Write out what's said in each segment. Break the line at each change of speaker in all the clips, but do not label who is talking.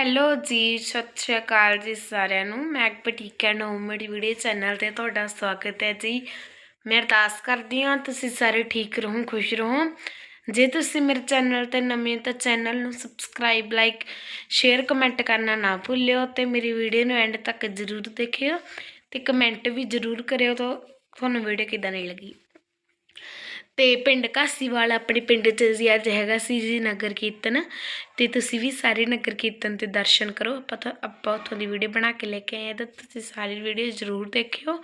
Hello ਜੀ, ਸਤਿ ਸ਼੍ਰੀ ਅਕਾਲ ਜੀ ਸਾਰਿਆਂ ਨੂੰ। ਮੈਂ boutique and homemade video channel ਤੇ ਤੁਹਾਡਾ ਸਵਾਗਤ ਹੈ ਜੀ। ਮੈਂ ਅਰਦਾਸ ਕਰਦੀ ਹਾਂ, ਤੁਸੀਂ ਸਾਰੇ ਠੀਕ ਰਹੋ, ਖੁਸ਼ ਰਹੋ। ਜੇ ਤੁਸੀਂ ਮੇਰੇ ਚੈਨਲ ਤੇ ਨਵੇਂ ਤਾਂ ਚੈਨਲ ਨੂੰ ਸਬਸਕ੍ਰਾਈਬ ਲਾਈਕ ਸ਼ੇਅਰ ਕਮੈਂਟ ਕਰਨਾ ਨਾ ਭੁੱਲਿਓ ਤੇ ਮੇਰੀ ਵੀਡੀਓ ਨੂੰ ਐਂਡ ਤੱਕ ਜ਼ਰੂਰ ਦੇਖਿਓ ਤੇ ਕਮੈਂਟ ਵੀ ਜ਼ਰੂਰ ਕਰਿਓ ਤਾਂ ਤੁਹਾਨੂੰ ਵੀਡੀਓ ਕਿਦਾਂ ਨਹੀਂ ਲੱਗੀ। ਤੇ ਪਿੰਡ ਘਾਸੀਵਾਲ ਆਪਣੇ ਪਿੰਡ 'ਚ ਜੀ ਅੱਜ ਹੈਗਾ ਸੀ ਜੀ ਨਗਰ ਕੀਰਤਨ ਤੇ ਤੁਸੀਂ ਵੀ ਸਾਰੇ ਨਗਰ ਕੀਰਤਨ ਤੇ ਦਰਸ਼ਨ ਕਰੋ। ਆਪਾਂ ਤਾਂ, ਆਪਾਂ ਉੱਥੋਂ ਦੀ ਵੀਡੀਓ ਬਣਾ ਕੇ ਲੈ ਕੇ ਆਏ ਹਾਂ ਤਾਂ ਤੁਸੀਂ ਸਾਰੀ ਵੀਡੀਓ ਜ਼ਰੂਰ ਦੇਖਿਓ।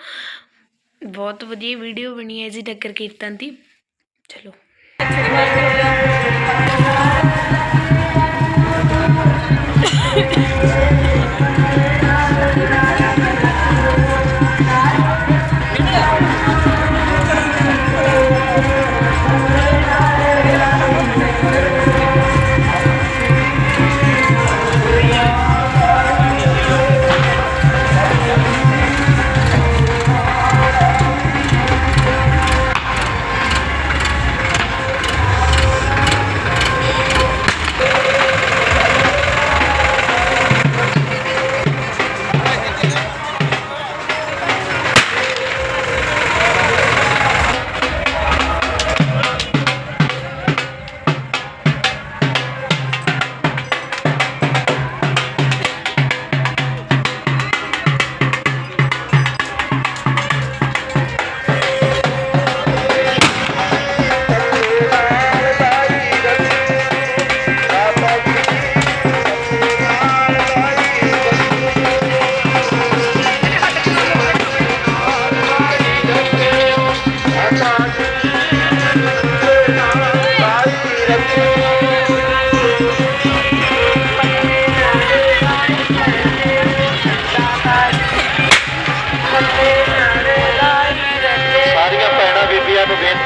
ਬਹੁਤ ਵਧੀਆ ਵੀਡੀਓ ਬਣੀ ਹੈ ਜੀ ਨਗਰ ਕੀਰਤਨ ਦੀ। ਚਲੋ।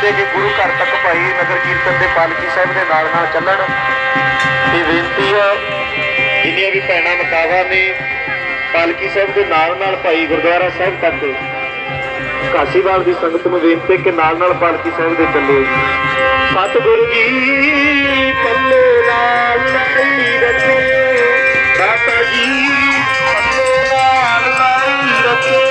ਬੀਬੀਆਂ ਕਿ ਗੁਰੂ ਘਰ ਤੱਕ ਭਾਈ ਨਗਰ ਕੀਰਤਨ ਦੇ ਪਾਲਕੀ ਸਾਹਿਬ ਦੇ ਨਾਲ ਨਾਲ ਚੱਲਣ। ਇਹ ਬੇਨਤੀ ਹੈ ਜਿੰਨੀਆਂ ਵੀ ਭੈਣਾਂ ਮਤਾਵਾਂ ਨੇ ਪਾਲਕੀ ਸਾਹਿਬ ਦੇ ਨਾਲ ਨਾਲ ਭਾਈ ਗੁਰਦੁਆਰਾ ਸਾਹਿਬ ਤੱਕ ਕਾਸੀਵਾਲ ਦੀ ਸੰਗਤ ਨੂੰ ਬੇਨਤੀ ਕਿ ਨਾਲ ਨਾਲ ਪਾਲਕੀ ਸਾਹਿਬ ਦੇ ਚੱਲੇ। ਸਤਿਗੁਰੂ ਜੀ ਪੱਲੇ ਨਾਲ ਲਾਈ ਰੱਖੇ ਦਾਤਾ ਜੀ ਪੱਲੇ ਨਾਲ ਲਾਈ ਰੱਖੇ।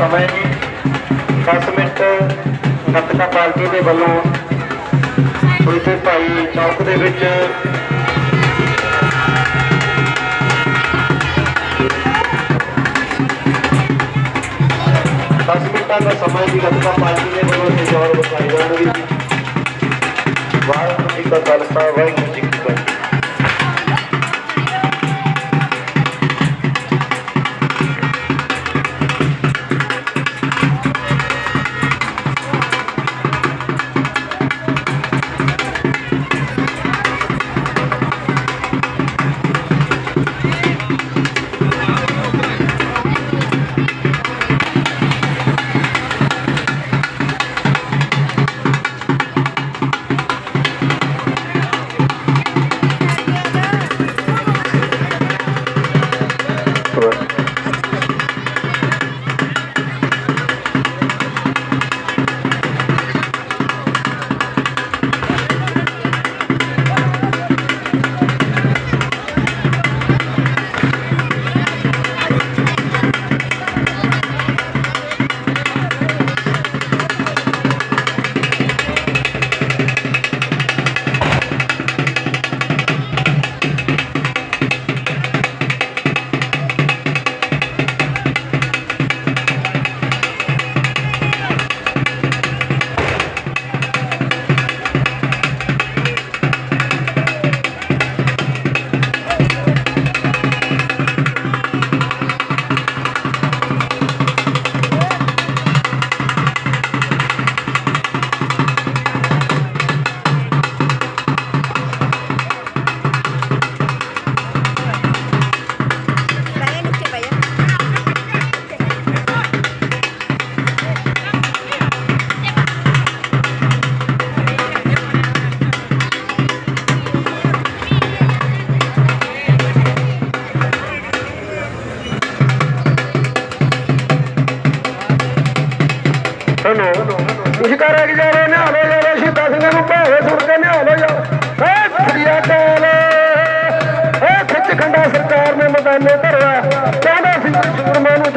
ਸਮਾਂ ਜੀ। 10 ਮਿੰਟ ਗੱਤਕਾ ਪਾਰਟੀ ਦੇ ਵੱਲੋਂ ਇੱਥੇ ਭਾਈ ਚੌਕ ਦੇ ਵਿੱਚ ਦਸ ਮਿੰਟਾਂ ਦਾ ਸਮਾਂ ਜੀ ਗੱਤਕਾ ਪਾਰਟੀ ਦੇ ਵੱਲੋਂ ਤੇ ਜੋਰ ਬਸਾਈ ਜਾਣਗੇ ਵਾਹਿਗੁਰੂ ਜੀ ਕਾ ਖਾਲਸਾ, ਵਾਹਿਗੁਰੂ ਜੀ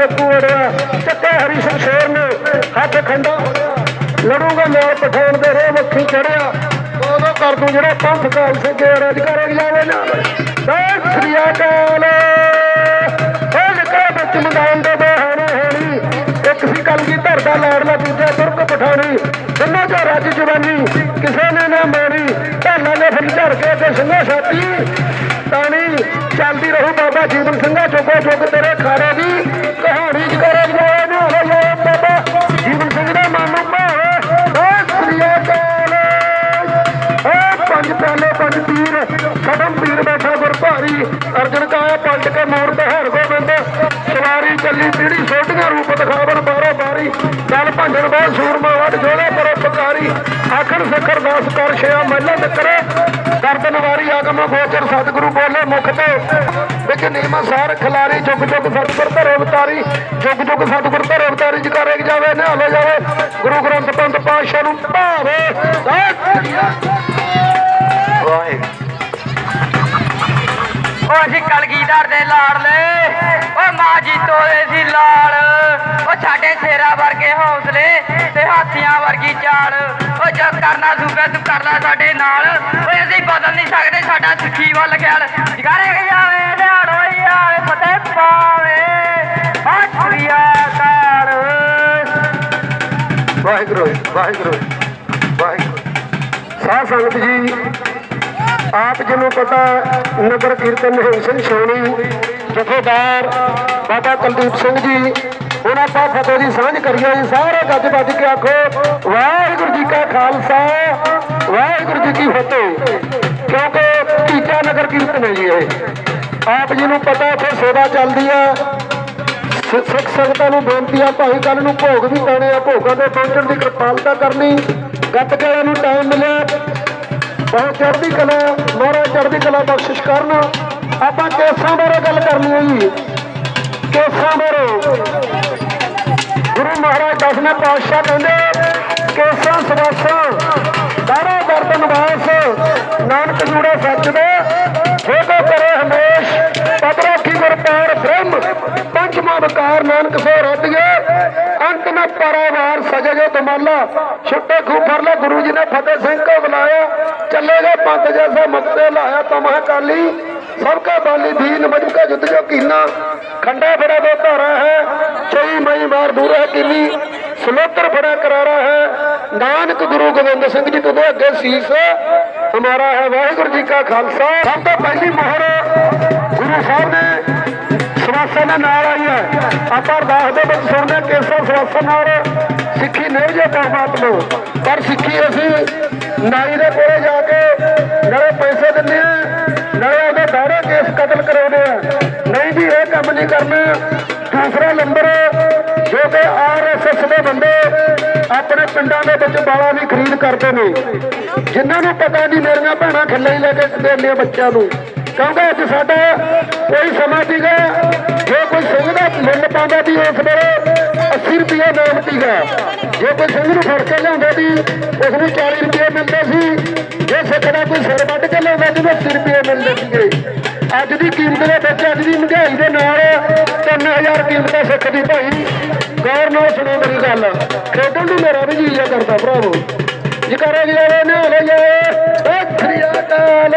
ਸੂਰਮਾ ਨੂੰ ਜੱਗੂ ਹਰੀ ਸਿੰਘ ਸ਼ੇਰ ਨੇ? ਹੱਥ ਖੰਡਾ। ਲੜੂਗਾ ਨਾਲ ਪਠਾਨ ਦੇ ਰੇ ਮੱਖੀ ਚੜਿਆ। ਉਦੋਂ ਕਰ ਦੂੰ ਜਿਹੜਾ ਪੰਥ ਕਾਲ ਸੇ ਕੇ ਰਜ ਕਰੇ ਜਾਵੇ ਨਾ। ਏ ਸ੍ਰੀ ਅਕਾਲ। ਏ ਨਿਕਲੇ ਵਿੱਚ ਮੈਦਾਨ ਦੇ ਬਹਾਨੇ ਹੋਣੀ ਇੱਕ ਸੀ ਕਲਗੀ ਧਰਦਾ ਲਾੜਲਾ ਦੂਜਾ ਤੁਰਕ ਪਠਾਣੀ। ਦੋਨੋਂ ਚੋਂ ਰੱਜ ਜਵਾਨੀ। ਕਿਸੇ ਨੇ ਨਾ ਮਾਰੀ। ਢਾਲਾਂ ਨੇ ਫਿਰ ਝੜ ਕੇ ਤੇ ਸਿੰਘਾ ਛਾਤੀ ਤਾਣੀ ਚੱਲਦੀ ਰਹੂ ਬਾਬਾ ਜੀਵਨ ਸਿੰਘਾ ਜੋਗੋ ਜੋਗ ਤੇਰੇ ਖਾਰੇ ਦੀ। ਕਹਾਣੀ ਚ ਕਰੇ ਜਨੋਏ ਹੋ ਜਾਏ ਬਾਬਾ ਜੀਵਨ ਸਿੰਘ ਦਾ ਮਨ ਨੂੰ ਭਾਵੇ। ਏ ਸ੍ਰੀ ਅਕਾਲ। ਏ ਪੰਜ ਪਿਆਲੇ, ਪੰਜ ਤੀਰ ਕਦਮ ਪੀਰ ਬੈਠਾ ਗੁਰ ਭਾਰੀ ਅਰਜਨ ਕਾਇਆ ਪਲਟ ਕੇ ਮੋੜ ਤੇ ਹਰ ਗੋਬਿੰਦ। ਸਵਾਰੀ ਚੱਲੀ ਪੀੜੀ ਸੋਟੀਆਂ ਰੂਪ ਦਿਖਾਵਣ ਬਾਰੋ ਬਾਰੀ। ਚੱਲ ਭੰਜਣ ਬਾਦ ਸੂਰਮਾ ਵੱਡ ਜੋੜੇ ਪਰਉਪਕਾਰੀ ਆਖਣ ਸਿਖਰ ਦਾਸ ਕਰ ਛਿਆ ਮੱਲਾ ਟਕਰੇ ਦਰਦ ਨਵਾਰੀ ਆਗਮ ਗੋਚਰ ਸਤਿਗੁਰੂ ਬੋਲੇ ਮੁਖ ਤੇ। ਵਿੱਚ ਨੀਮਾ ਸਾਰ ਖਿਲਾਰੀ ਜੁਗ ਜੁਗ ਸਤਿਗੁਰ ਧਰੇ ਅਵਤਾਰੀ। ਜੁਗ ਜੁਗ ਸਤਿਗੁਰ ਧਰੇ ਅਵਤਾਰੀ ਜਕਾਰੇ ਜਾਵੇ, ਨਿਹਾਲੇ ਜਾਵੇ। ਗੁਰੂ ਗ੍ਰੰਥ ਪੰਥ ਪਾਤਸ਼ਾਹ ਨੂੰ ਭਾਵੇ। ਵਾਹਿਗੁਰੂ।
ਓ ਅਸੀਂ ਕਲਗੀਧਰ ਦੇ ਲਾੜਲੇ ਓ ਮਾਂ ਜੀਤੋ ਦੇ ਸੀ ਲਾਲ ਓ ਸਾਡੇ ਸ਼ੇਰਾ ਵਰਗੇ ਹੌਸਲੇ। ਤੇ ਹਾਥੀਆਂ ਵਰਗੀ ਚਾਲ। ਓ ਜਦ ਕਰਨਾ ਸੂਬੇ ਤੂੰ ਕਰ ਲੈ ਸਾਡੇ ਨਾਲ। ਓਏ ਅਸੀਂ ਬਦਲ ਨਹੀਂ ਸਕਦੇ ਸਾਡਾ ਸਿੱਖੀ ਵੱਲ ਖਿਆਲ। ਜਗਾਰੇ ਜਾਵੇ ਲਿਆੜੋ ਆਵੇ ਫਤਿਹ ਪਾਵੇ। ਆਖਰੀਆ ਕਾਲ
ਵਾਹਿਗੁਰੂ ਵਾਹਿਗੁਰੂ ਵਾਹਿਗੁਰੂ ਸਾਧ ਸੰਗਤ ਜੀ, ਆਪ ਜੀ ਨੂੰ ਪਤਾ ਨਗਰ ਕੀਰਤਨ ਨਿਹੰਗ ਸਿੰਘ ਛਾਉਣੀ ਜਥੇਦਾਰ ਬਾਬਾ ਕੁਲਦੀਪ ਸਿੰਘ ਜੀ ਹੁਣ ਆਪਾਂ ਫਤਿਹ ਦੀ ਸਾਂਝ ਕਰੀਏ ਜੀ, ਸਾਰੇ ਗੱਜ ਵੱਜ ਕੇ ਆਖੋ, ਵਾਹਿਗੁਰੂ ਜੀ ਕਾ ਖਾਲਸਾ, ਵਾਹਿਗੁਰੂ ਜੀ ਕੀ ਫਤਿਹ। ਕਿਉਂਕਿ ਤੀਜਾ ਨਗਰ ਕੀਰਤਨ ਹੈ ਜੀ ਇਹ। ਆਪ ਜੀ ਨੂੰ ਪਤਾ ਇੱਥੇ ਸੇਵਾ ਚੱਲਦੀ ਆ। ਸਿੱਖ ਸੰਗਤਾਂ ਨੂੰ ਬੇਨਤੀ ਆ, ਭਾਈ ਕੱਲ ਨੂੰ ਭੋਗ ਵੀ ਪਾਉਣੇ ਆ, ਭੋਗਾਂ ਦੇ ਪਹੁੰਚਣ ਦੀ ਕਿਰਪਾਲਤਾ ਕਰਨੀ। ਗੱਤਕੇ ਨੂੰ ਟਾਈਮ ਮਿਲਿਆ। ਬਹੁਤ ਚੜ੍ਹਦੀ ਕਲਾ, ਮਹਾਰਾਜ ਚੜ੍ਹਦੀ ਕਲਾ ਬਖਸ਼ਿਸ਼ ਕਰਨ। ਆਪਾਂ ਕੇਸਾਂ ਬਾਰੇ ਗੱਲ ਕਰਨੀ ਹੈ ਜੀ। ਕੇਸਾਂ ਬਾਰੇ। ਮਹਾਰਾਜ ਦਸਵੇਂ ਪਾਤਸ਼ਾਹ ਕਹਿੰਦੇ ਕੇਸਾਂ ਸਵਾਸਾਂ ਦਾਰਾ ਦਰਦਨ ਵਾਸ ਨਾਨਕ ਜੂੜਾ ਸੱਚ ਦੇ ਜੇ ਕੋ ਕਰੇ ਹਮੇਸ਼, ਪਦ ਰਾਖੀ ਗੁਰ ਪਾਰ ਬ੍ਰਹਮ ਪੰਜਮਾ ਵਿਕਾਰ ਨਾਨਕ ਸੋ ਰੱਦ ਗਏ, ਅੰਤ ਮੈਂ ਪਰਵਾਰ ਸਜਗੇ ਤੁਮਾਲਾ, ਛੁੱਟੇ ਖੂ ਫਰ ਲੈ ਗੁਰੂ ਜੀ ਨੇ ਫਤਿਹ ਸਿੰਘ ਕੋ ਬੁਲਾਇਆ, ਚੱਲੇ ਗਏ ਪੰਥ ਜੈਸਾ ਮਕਤੇ ਲਾਇਆ ਤਮਹ ਕਾਲੀ ਸਭ ਕਾ ਬਾਲੀ ਦੀਨ ਮਜ ਕਾ ਜੋ ਕੀਨਾ ਖੰਡਾ ਫੜਾ ਦੋ ਧਾਰਾ ਹੈ ਚਈ ਮਈ ਮਾਰ ਦੂਰ ਕਿਨੀ ਸਲੋਤਰ ਫੜਾ ਕਰਾਰਾ ਹੈ ਨਾਨਕ ਗੁਰੂ ਗੋਬਿੰਦ ਸਿੰਘ ਜੀ ਤੋਂ ਅੱਗੇ ਸੀਸ ਹਮਾਰਾ ਹੈ ਵਾਹਿਗੁਰੂ ਜੀ ਕਾ ਖਾਲਸਾ ਸਭ ਤੋਂ ਪਹਿਲੀ ਮੋਹਰ ਗੁਰੂ ਸਾਹਿਬ ਨੇ ਸਵਾਸਾਂ ਦੇ ਨਾਲ ਆਈ ਹੈ ਆਪਾਂ ਅਰਦਾਸ ਦੇ ਵਿੱਚ ਸੁਣਦੇ ਕੇਸਰ ਸਵਾਸਾਂ ਨਾਲ ਸਿੱਖੀ ਨਹੀਂ ਜੇ ਪਰਮਾਤਮਾ ਪਰ ਸਿੱਖੀ ਅਸੀਂ ਨਾਈ ਦੇ ਕੋਲੇ ਜਾ ਕੇ ਜਿਹੜੇ ਪੈਸੇ ਦਿੰਦੇ ਆ ਕਰਨਾ ਦੂਸਰਾ ਨੰਬਰ ਜੋ ਕਿ ਆਰਐਸਐਸ ਦੇ ਬੰਦੇ ਆਪਣੇ ਪਿੰਡਾਂ ਦੇ ਵਿੱਚ ਬਾਲਾਂ ਦੀ ਖਰੀਦ ਕਰਦੇ ਨੇ। ਜਿਨ੍ਹਾਂ ਨੂੰ ਪਤਾ ਨਹੀਂ ਮੇਰੀਆਂ ਭੈਣਾਂ ਖੱਲੇ ਹੀ ਲੈ ਕੇ ਦੇਣੀਆਂ ਬੱਚਿਆਂ ਨੂੰ। ਕਹਿੰਦਾ ਅੱਜ ਸਾਡਾ ਕੋਈ ਸਮਾਂ ਸੀਗਾ, ਜੋ ਕੋਈ ਸਿੰਘ ਦਾ ਮੁੱਲ ਪਾਉਂਦਾ ਸੀ ਉਸ ਵੇਲੇ 80 ਰੁਪਏ ਨਾਮ ਸੀਗਾ। ਜੇ ਕੋਈ ਸਿੰਘ ਨੂੰ ਫੜ ਕੇ ਲਿਆਉਂਦਾ ਸੀ, ਉਸ ਨੂੰ 40 ਰੁਪਏ ਮਿਲਦੇ ਸੀ। ਜੇ ਸਿੱਖ ਕੋਈ ਸਿਰ ਵੱਢ ਕੇ ਲਿਆਉਂਦਾ ਸੀ ਤਾਂ 80 ਰੁਪਏ ਮਿਲਦੇ ਸੀਗੇ ਅੱਜ ਦੀ ਕੀਮਤ ਦੇ ਵਿੱਚ, ਅੱਜ ਦੀ ਮਹਿੰਗਾਈ ਦੇ ਨਾਲ 3000 ਕੀਮਤ ਹੈ ਸਿੱਖ ਦੀ ਭਾਈ। ਗੌਰ ਨਾਲ ਸੁਣੋ ਮੇਰੀ ਗੱਲ। ਖੇਡਣ ਨੂੰ ਮੇਰਾ ਵੀ ਜੀਆ ਕਰਦਾ ਭਰਾਵੋ। ਜਕਾਰਾ ਜਿਹਾ ਨੇ ਹੋ ਜਾਏ ਓ ਸ੍ਰੀ ਅਕਾਲ।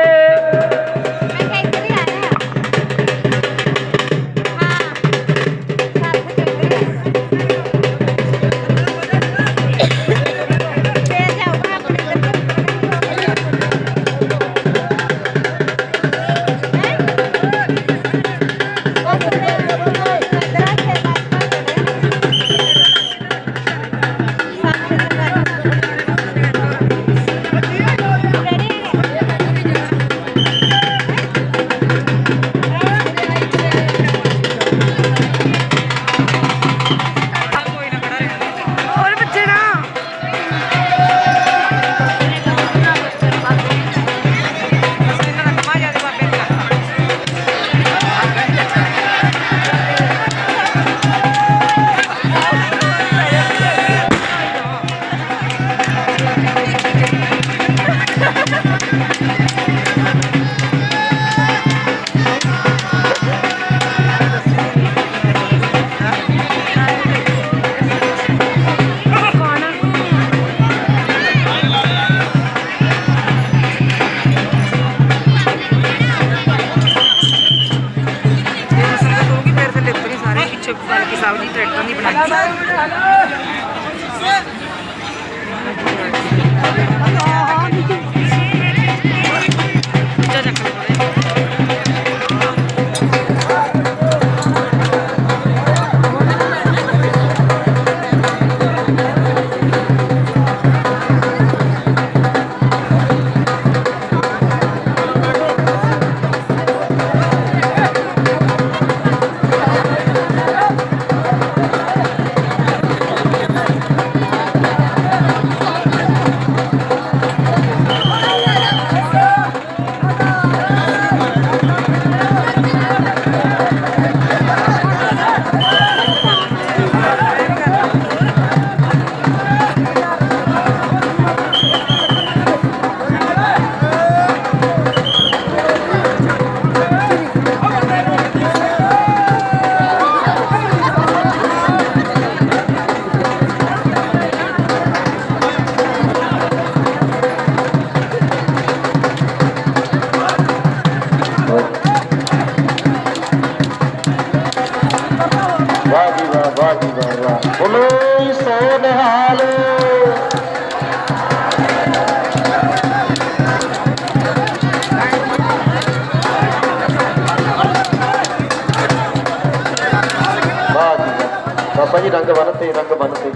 ਫਤਿਹ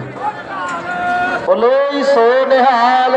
ਬੋਲੋ ਸੋ ਨਿਹਾਲ।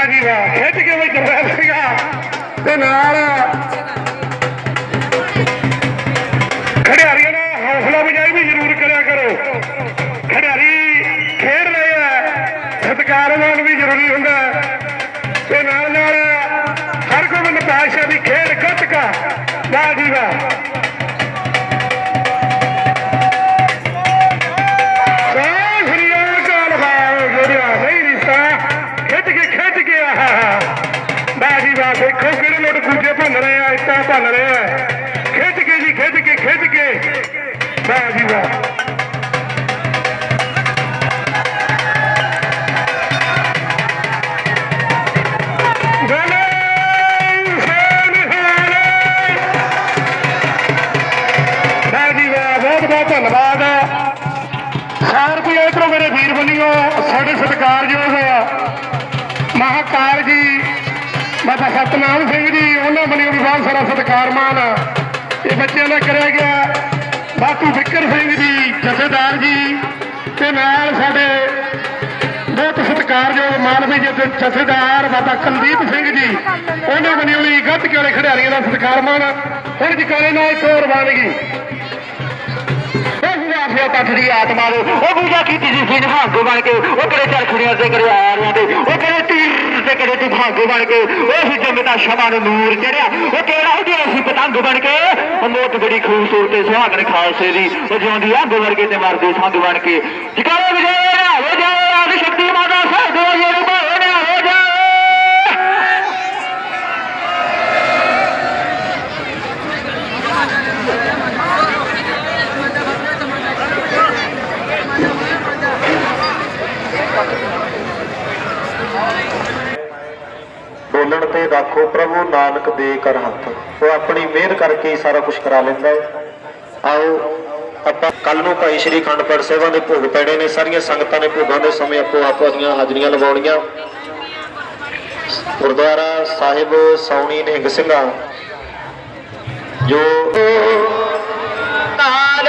ਵਾਹ ਜੀ ਵਾਹ
ਖਿੱਚ ਕੇ ਵੀ ਚੰਗਾ ਤੇ ਨਾਲ
ਇੱਟਾਂ ਖਿੱਚ ਕੇ ਜੀ, ਖਿੱਚ ਕੇ ਖਿੱਚ ਕੇ। ਵਾਹ ਜੀ ਵਾਹ ਬੋਲੇ ਜੀ ਵਾਹ ਬਹੁਤ ਬਹੁਤ ਧੰਨਵਾਦ ਸੌ ਰੁਪਏ ਇਧਰੋਂ ਮੇਰੇ ਵੀਰ ਬੰਨਿਓ ਸਾਡੇ ਸਤਿਕਾਰਯੋਗ ਮਹਾਕਾਲ ਜੀ ਬਾਬਾ ਸਤਨਾਮ ਸਿੰਘ ਬੜਾ ਸਤਿਕਾਰਮਾਨ ਇਹ ਬੱਚਿਆਂ ਦਾ ਕਰਿਆ ਗਿਆ। ਬਾਪੂ ਵਿਕਰ ਸਿੰਘ ਜੀ ਜਥੇਦਾਰ ਜੀ ਤੇ ਨਾਲ ਸਾਡੇ ਬਹੁਤ ਸਤਿਕਾਰਯੋਗ ਮਾਨਵੀ ਜਥੇਦਾਰ ਬਾਬਾ ਕੁਲਦੀਪ ਸਿੰਘ ਜੀ। ਉਹਨਾਂ ਬਣੀ ਹੋਈ ਗੱਤ ਕੇ ਵਾਲੇ ਖਿਡਾਰੀਆਂ ਦਾ ਸਤਿਕਾਰਮਾਨ ਹੁਣ ਜਕਾਰੇ ਨਾਲ ਇੱਕ ਹੋਰ ਬਣ ਗਈ। 808 ਦੀ ਆਤਮਾ ਦੇ ਉਹ ਪੂਜਾ ਕੀਤੀ ਸੀ ਸੀ ਨਿਹੰਗ ਬਣ ਕੇ। ਉਹ ਕਰੇ ਚਲ ਖੁੜੀਆਂ ਤੇ ਕਰੇ ਆਰਿਆਂ ਦੇ ਉਹ ਕਰੇ ਤੀਰ ਤੇ ਕਰੇ ਨਿਹੰਗ ਬਣ ਕੇ। ਉਹ ਸੀ ਜੰਮਤਾ ਸ਼ਮਾ ਨੂੰ ਨੂਰ ਚੜਿਆ। ਉਹ ਕਿਹੜਾ ਉਹਦੀ ਅਸੀਂ ਪਤੰਗ ਬਣ ਕੇ? ਮੋਤ ਬੜੀ ਖੂਬਸੂਰਤ ਤੇ ਸੁਹਾਗਣ ਖਾਲਸੇ ਦੀ। ਉਹ ਜਿਉਂਦੀ ਆ ਗੋਵਰਗੇ ਤੇ ਮਰਦੀ ਸੰਗ ਬਣ ਕੇ। ਜਿਕਾਰੇ ਵਿਜੇ ਰਾਜੇ ਆਦਿ ਸ਼ਕਤੀ ਮਾਤਾ ਸਾਹਿਬ ਦੇ
ਬੋਲਣ ਤੇ ਰੱਖੋ ਪ੍ਰਭੂ ਨਾਨਕ ਦੇ ਕਰ ਹੱਥ। ਉਹ ਆਪਣੀ ਮਿਹਰ ਕਰਕੇ ਸਾਰਾ ਕੁਝ ਕਰਾ ਲੈਂਦਾ ਹੈ। ਆਓ ਆਪਾਂ ਕੱਲ ਨੂੰ ਭਾਈ ਸ਼੍ਰੀ ਖੰਡਪੜ ਸਾਹਿਬਾਂ ਦੇ ਭੋਗ ਪੈਣੇ ਨੇ। ਸਾਰੀਆਂ ਸੰਗਤਾਂ ਨੇ ਭੋਗਾਂ ਦੇ ਸਮੇਂ ਆਪੋ ਆਪੋ ਦੀਆਂ ਹਾਜ਼ਰੀਆਂ ਲਵਾਉਣੀਆਂ। ਗੁਰਦੁਆਰਾ ਸਾਹਿਬ ਸੌਣੀ ਨਿਹੰਗ ਸਿੰਘਾ ਜੋ
ਨਾਲ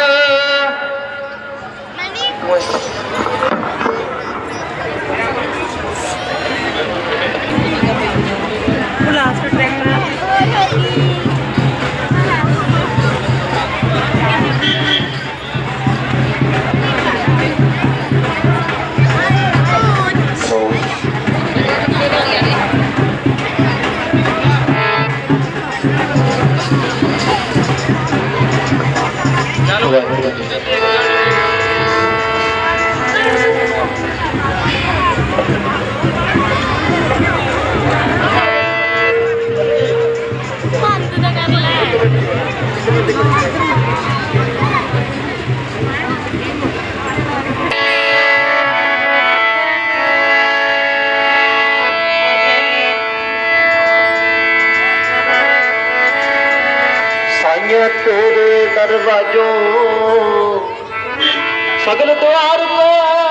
যায়
ये तेरे दरवाजों सगल द्वार को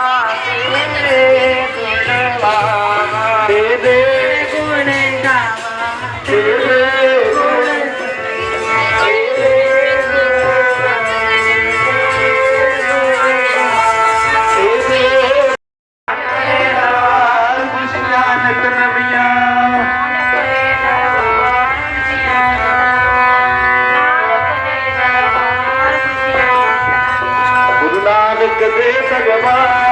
ਗੁਰੂ ਨਾਨਕ ਦੇ ਭਗਵਾਨ